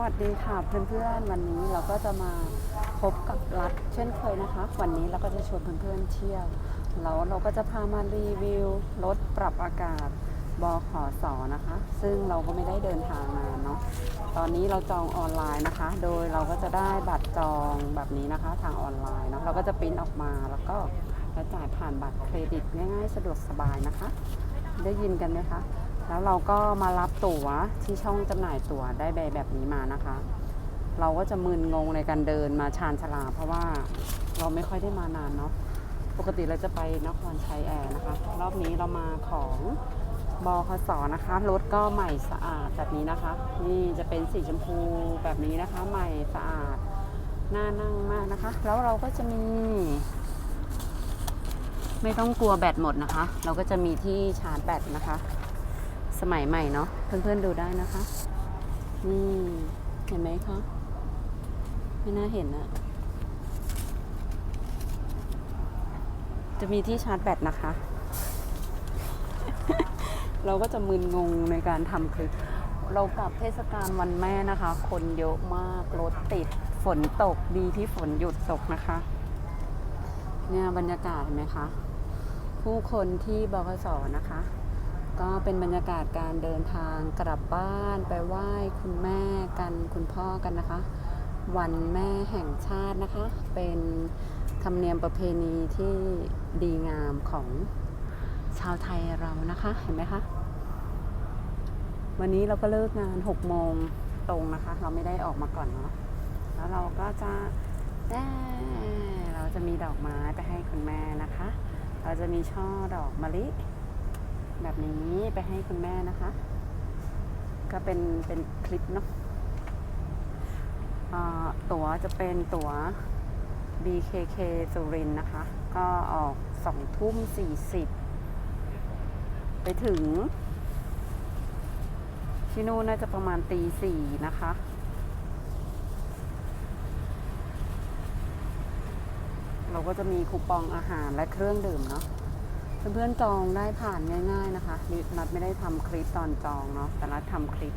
วัสดีค่ะเพื่อนๆวันนี้เราก็จะมาพบกับรัฐเช่นเคยนะคะ วันนี้เราก็จะชวนเพื่อนๆเที่ยวแล้วเราก็จะพามารีวิวรถปรับอากาศบอขสนะคะ ซึ่งเราก็ไม่ได้เดินทางมาเนาะตอนนี้เราจองออนไลน์นะคะ โดยเราก็จะได้บัตรจองแบบนี้นะคะ ทางออนไลน์เนาะเราก็จะปริ้นออกมาแล้วก็จะจ่ายผ่านบัตรเครดิตง่ายๆ สะดวกสบายนะคะ ได้ยินกันไหมคะ แล้วเราก็มารับตั๋วที่ช่องจำหน่ายตั๋วได้ใบแบบนี้มานะคะ เราก็จะมึนงงในการเดินมาชานชาลา เพราะว่าเราไม่ค่อยได้มานานเนาะปกติเราจะไปนครชัยแอร์นะคะ รอบนี้เรามาของบคสนะคะรถก็ใหม่สะอาดแบบนี้นะคะ นี่จะเป็นสีชมพูแบบนี้นะคะ ใหม่สะอาดน่านั่งมากนะคะ แล้วเราก็จะมี ไม่ต้องกลัวแบตหมดนะคะ เราก็จะมีที่ชาร์จแบตนะคะ สมัยใหม่เนาะเพื่อนๆดูได้นะคะนี่เห็นไหมคะไม่น่าเห็นอะจะมีที่ชาร์จแบตนะคะ เราก็จะมึนงงในการทำคลิป เรากลับเทศกาลวันแม่นะคะ คนเยอะมากรถติดฝนตกดีที่ฝนหยุดตกนะคะ เนี่ยบรรยากาศเห็นไหมคะ ผู้คนที่บคสนะคะ ก็เป็นบรรยากาศการเดินทางกลับบ้านไปไหว้คุณแม่กันคุณพ่อกันนะคะ วันแม่แห่งชาตินะคะ เป็นธรรมเนียมประเพณีที่ดีงามของชาวไทยเรานะคะเห็นไหมคะวันนี้เราก็เลิกงาน6โมงตรงนะคะ เราไม่ได้ออกมาก่อนเนาะแล้วเราก็จะแน่เราจะมีดอกไม้ไปให้คุณแม่นะคะ เราจะมีช่อดอกมะลิ แบบนี้ไปให้คุณแม่นะคะ ก็เป็นเป็นคลิปเนาะตั๋วจะเป็นตั๋ว BKK สุรินนะคะ ก็ออกสองทุ่มสี่สิบไปถึง ที่นู่นน่าจะประมาณตีสี่นะคะ เราก็จะมีคูปองอาหารและเครื่องดื่มเนาะ เพื่อนๆจองได้ผ่านง่าย ๆนะคะนัดไม่ได้ทำคลิปตอนจองเนาะแต่นัดทำคลิป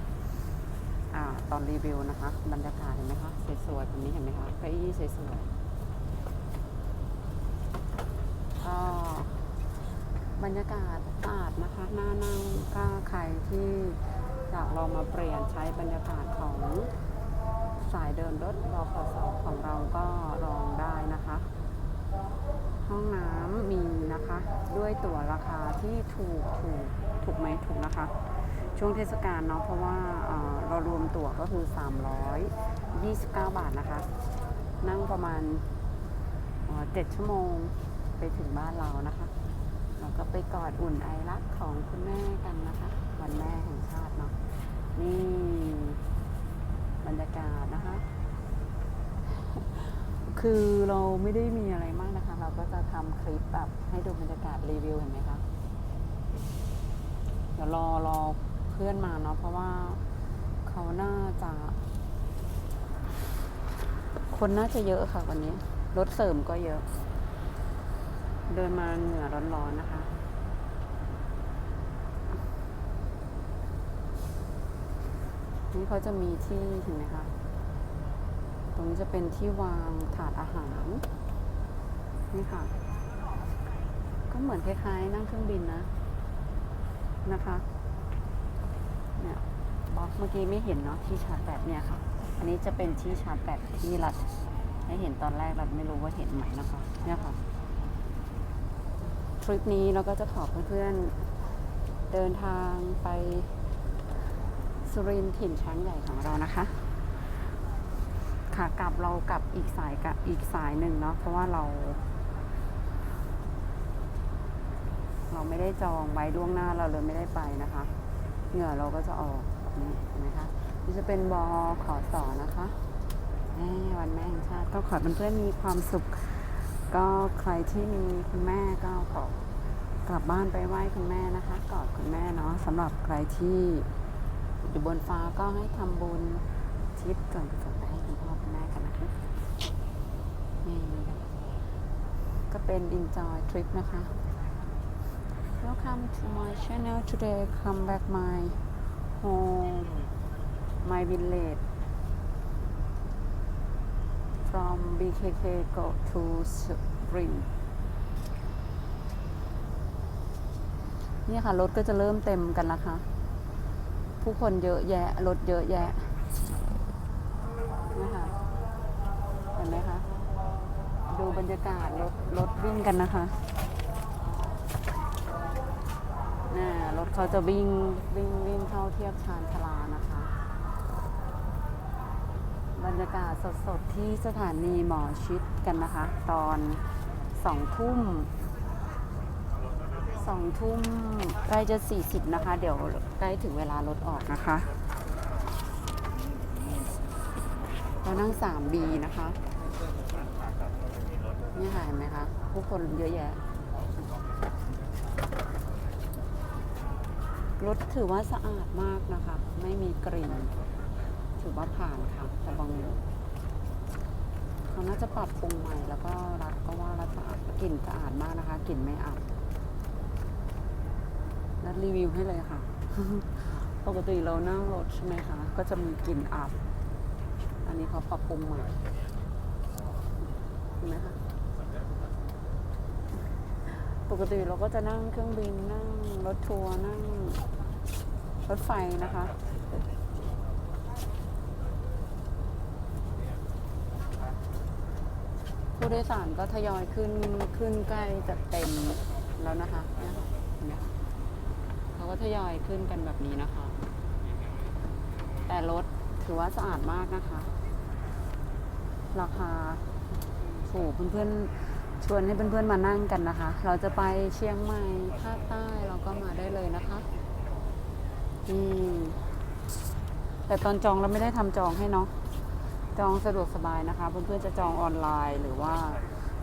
อ่าตอนรีวิวนะคะ บรรยากาศเห็นไหมคะสวยๆแบบนี้เห็นไหมคะเก้าอี้สวยๆก็บรรยากาศสะอาดนะคะน่านั่งก็ใครที่อยากลองมาเปลี่ยนใช้บรรยากาศของสายเดินรถบขสของเราก็ลองได้นะคะ ห้องน้ำมีนะคะ ด้วยตั๋วราคาที่ถูกถูกถูกไหมถูกนะคะ ช่วงเทศกาลเนาะเพราะว่าเรารวมตั๋วก็คือ 329 บาทนะคะ นั่งประมาณเอ่อ7ชั่วโมงไปถึงบ้านเรานะคะเราก็ไปกอดอุ่นไอรักของคุณแม่กันนะคะ วันแม่แห่งชาติเนาะนี่บรรยากาศนะคะ คือเราไม่ได้มีอะไรมาก เราก็จะทำคลิปแบบให้ดูบรรยากาศรีวิวเห็นไหมคะ เดี๋ยวรอรอเพื่อนมาเนาะเพราะว่าเขาน่าจะ คนน่าจะเยอะค่ะวันนี้ รถเสริมก็เยอะ เดินมาเหงื่อร้อนๆนะคะนี่เขาจะมีที่เห็นไหมคะ ตรงนี้จะเป็นที่วางถาดอาหาร นี่ค่ะ ก็เหมือนคล้ายๆ นั่งเครื่องบินนะ นะคะ เนี่ยบล็อกเมื่อกี้ไม่เห็นเนาะที่ชาร์จแบตเนี่ยค่ะ อันนี้จะเป็นที่ชาร์จแบตที่รัดให้เห็นตอนแรกรัดไม่รู้ว่าเห็นไหมนะคะ เนี่ยค่ะ ทริปนี้เราก็จะขอเพื่อนๆเดินทางไปสุรินทร์ถิ่นช้างใหญ่ของเรานะคะขากลับเรากลับอีกสายกับอีกสายหนึ่งเนาะเพราะว่าเรา เราไม่ได้จองไว้ล่วงหน้าเราเลยไม่ได้ไปนะคะ เหงื่อเราก็จะออกนี่เห็นไหมคะนี่จะเป็นบอขอสอนะคะแม่วันแม่แห่งชาติก็ขอเพื่อนๆมีความสุข ก็ใครที่มีคุณแม่ก็ขอกลับบ้านไปไหว้คุณแม่นะคะกอดคุณแม่เนาะสำหรับใครที่อยู่บนฟ้าก็ให้ทำบุญทิศส่วนกุศลไปให้คุณพ่อคุณแม่กันนะคะนี่ก็เป็น enjoy trip นะคะ Welcome to my channel today come back my home my village from BKK go to Spring นี่ค่ะ รถก็จะเริ่มเต็มกันแล้วค่ะ ผู้คนเยอะแยะ รถเยอะแยะนะคะเห็นไหมคะ ดูบรรยากาศรถรถวิ่งกันนะคะน่าร ถเขาจะวิ่งวิ่งวิ่งเข้าเทียบชานชลานะคะ บรรยากาศสดๆที่สถานีหมอชิดกันนะคะ ตอนสองทุ่มสองทุ่มใกล้จะสี่สิบนะคะ เดี๋ยวใกล้ถึงเวลารถออกนะคะเรานั่ง 3B นะคะ นี่เห็นไหมคะ ผู้คนเยอะแยะ รถถือว่าสะอาดมากนะคะ ไม่มีกลิ่น ถือว่าผ่านค่ะแต่บางเขาน่าจะปรับปรุงใหม่แล้วก็รัฐก็ว่ารัฐสะอาดกลิ่นสะอาดมากนะคะกลิ่นไม่อับรัฐรีวิวให้เลยค่ะ ปกติเรานั่งรถใช่ไหมคะ ก็จะมีกลิ่นอับ อันนี้เขาปรับปรุงใหม่เห็นไหมคะ ปกติเราก็จะนั่งเครื่องบินนั่งรถทัวร์นั่งรถไฟนะคะ ผู้โดยสารก็ทยอยขึ้นขึ้นใกล้จะเต็มแล้วนะคะเนี่ยเขาก็ทยอยขึ้นกันแบบนี้นะคะ แต่รถถือว่าสะอาดมากนะคะ ราคาถูกเพื่อนๆ ชวนให้เพื่อนๆมานั่งกันนะคะ เราจะไปเชียงใหม่ภาคใต้เราก็มาได้เลยนะคะอืมแต่ตอนจองเราไม่ได้ทำจองให้เนาะจองสะดวกสบายนะคะ เพื่อนๆจะจองออนไลน์หรือว่า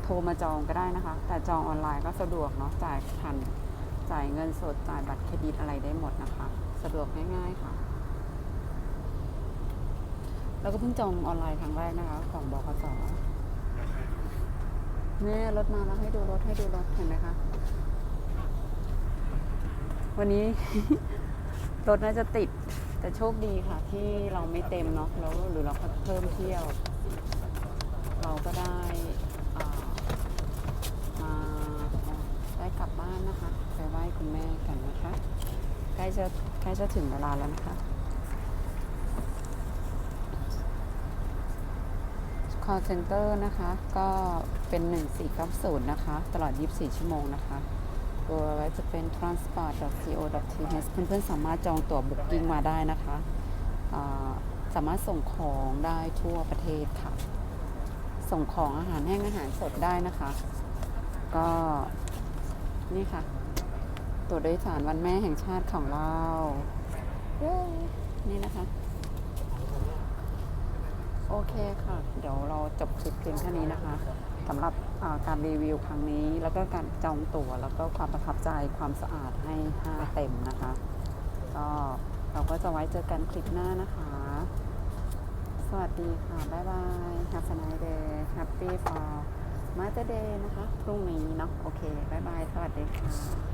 โทรมาจองก็ได้นะคะ แต่จองออนไลน์ก็สะดวกเนาะจ่ายผ่านจ่ายเงินสดจ่ายบัตรเครดิตอะไรได้หมดนะคะ สะดวกง่ายๆค่ะแล้วก็เพิ่งจองออนไลน์ครั้งแรกนะคะ ของบขส เนี่ยรถมาแล้วให้ดูรถให้ดูรถเห็นไหมคะวันนี้ รถน่าจะติดแต่โชคดีค่ะ ที่เราไม่เต็มเนาะแล้วหรือเราเพิ่มเที่ยว เราก็ได้มาได้กลับบ้านนะคะ ไปไหว้คุณแม่กันนะคะใกล้จะใกล้จะถึงเวลาแล้วนะคะ call center นะคะ ก็ เป็น 1490 นะคะ ตลอด 24 ชั่วโมงนะคะตัวไว้จะเป็น transport.co.th เพื่อนๆสามารถจองตั๋วบุ๊กิ้งมาได้นะคะสามารถส่งของได้ทั่วประเทศค่ะ ส่งของอาหารแห้งอาหารสดได้นะคะ ก็นี่ค่ะ ตัวโดยสารวันแม่แห่งชาติของเราเย้นี่นะคะ โอเคค่ะ เดี๋ยวเราจบคลิปเพียงเท่านี้นะคะ สำหรับการรีวิวครั้งนี้ แล้วก็การจองตั๋วแล้วก็ความประทับใจความสะอาดให้ 5 เต็มนะคะ ก็เราก็จะไว้เจอกันคลิปหน้านะคะ สวัสดีค่ะ บ๊ายบาย Have a nice day Happy for Mother Day นะคะ พรุ่งนี้เนาะ โอเค บ๊ายบาย สวัสดีค่ะ